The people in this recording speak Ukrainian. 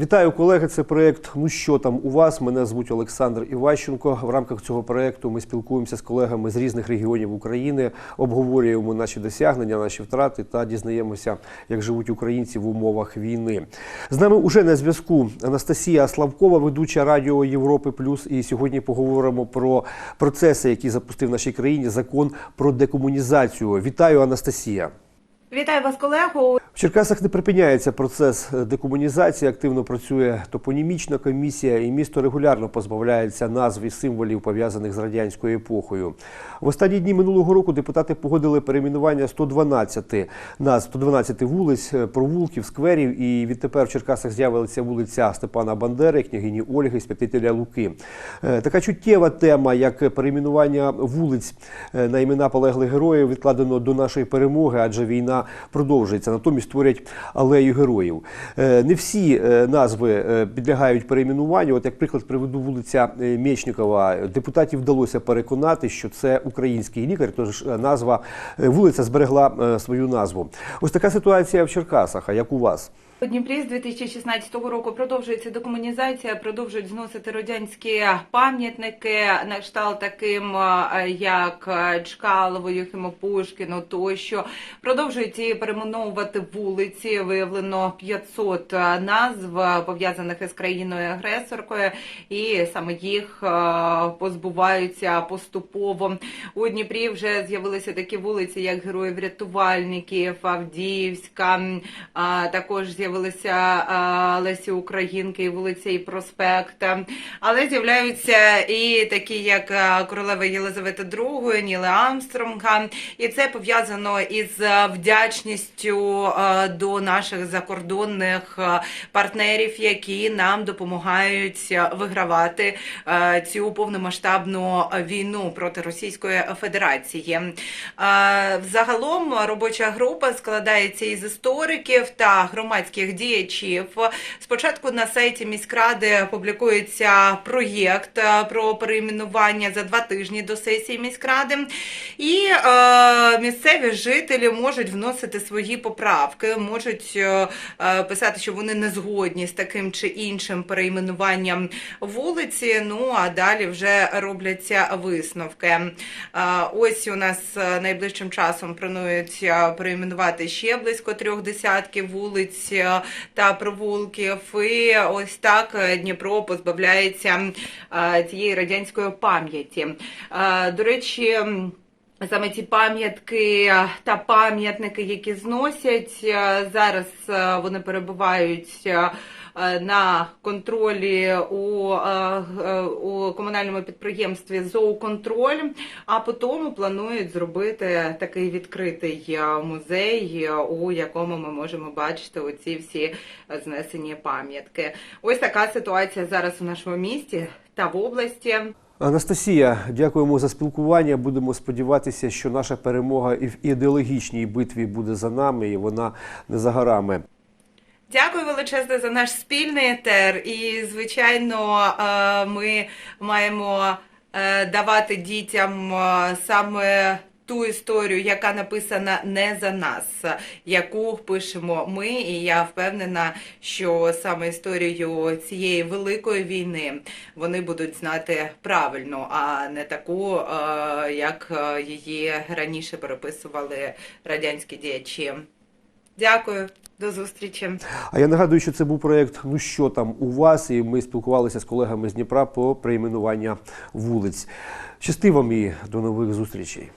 Вітаю, колеги. Це проєкт Ну що там у вас? Мене звуть Олександр Іващенко. В рамках цього проєкту ми спілкуємося з колегами з різних регіонів України, обговорюємо наші досягнення, наші втрати та дізнаємося, як живуть українці в умовах війни. З нами уже на зв'язку Анастасія Славкова, ведуча Радіо Європи Плюс. І сьогодні поговоримо про процеси, які запустив в нашій країні закон про декомунізацію. Вітаю, Анастасія. Вітаю вас, колего. В Черкасах не припиняється процес декомунізації. Активно працює топонімічна комісія, і місто регулярно позбавляється назв і символів пов'язаних з радянською епохою. В останні дні минулого року депутати погодили перейменування 112 назв 112 вулиць, провулків, скверів. І відтепер в Черкасах з'явилася вулиця Степана Бандери, княгині Ольги, святителя Луки. Е, Така чуттєва тема, як перейменування вулиць е, на імена полеглих героїв, відкладено до нашої перемоги, адже війна продовжується. Натомість творять алею героїв. Е, Не всі е, назви е, підлягають перейменуванню. От як приклад приведу вулиця е, Депутатів вдалося переконати, що це український лікар, тож назва вулиця зберегла свою назву. Ось така ситуація в Черкасах. А як у вас? У Дніпрі з 2016 року продовжується декомунізація, продовжують зносити радянські пам'ятники на кшталт таким, е, як е, Чкалово, Юхимопушкіно тощо. Продовжують і перейменовувати вулиці. Виявлено 500 назв е, пов'язаних із країною агресоркою, і саме їх позбуваються поступово. У Дніпрі вже з'явилися такі вулиці, як Героїв Рятувальників, Авдіївська. Також з'явилися а, Лесі Українки, вулиця і проспект. Але з'являються і такі, як королева Єлизавета II, Ніли Амстронга. І це пов'язано із вдячністю до наших закордонних партнерів, які нам допомагають вигравати цю повномасштабну війну проти Російської Федерації. Взагалом робоча група складається із істориків та громадських діячів. Спочатку на сайті міськради публікується проєкт е, про перейменування за два тижні до сесії міськради, і е, місцеві жителі можуть вносити свої поправки, можуть е, е, писати, що вони не згодні з таким чи іншим перейменуванням вулиці. Ну а далі вже робляться висновки. Е, Ось у нас е, найближчим часом планують перейменувати ще близько трьох десятків вулиць та провулків. І ось так е, Дніпро позбавляється е, цієї радянської пам'яті. Е, До речі. Саме ці пам'ятки е, та пам'ятники, які зносять е, зараз, е, вони перебувають на контролі у, у комунальному підприємстві «Зооконтроль», а потім планують зробити такий відкритий музей, у якому ми можемо бачити оці всі знесені пам'ятки. Ось така ситуація зараз у нашому місті та в області. Анастасія, дякуємо за спілкування. Будемо сподіватися, що наша перемога і в ідеологічній битві буде за нами, і вона не за горами. Дякую величезне за наш спільний етер. І, звичайно, е, ми маємо е, давати дітям е, саме ту історію, яка написана не за нас, яку пишемо ми. І я впевнена, що саме історію цієї великої війни вони будуть знати правильно, а не таку, е, як е, її раніше переписували радянські діячі. Дякую, до зустрічі. А я нагадую, що це був проєкт Ну що там у вас? І ми спілкувалися з колегами з Дніпра про перейменування вулиць. Щасти вам і до нових зустрічей.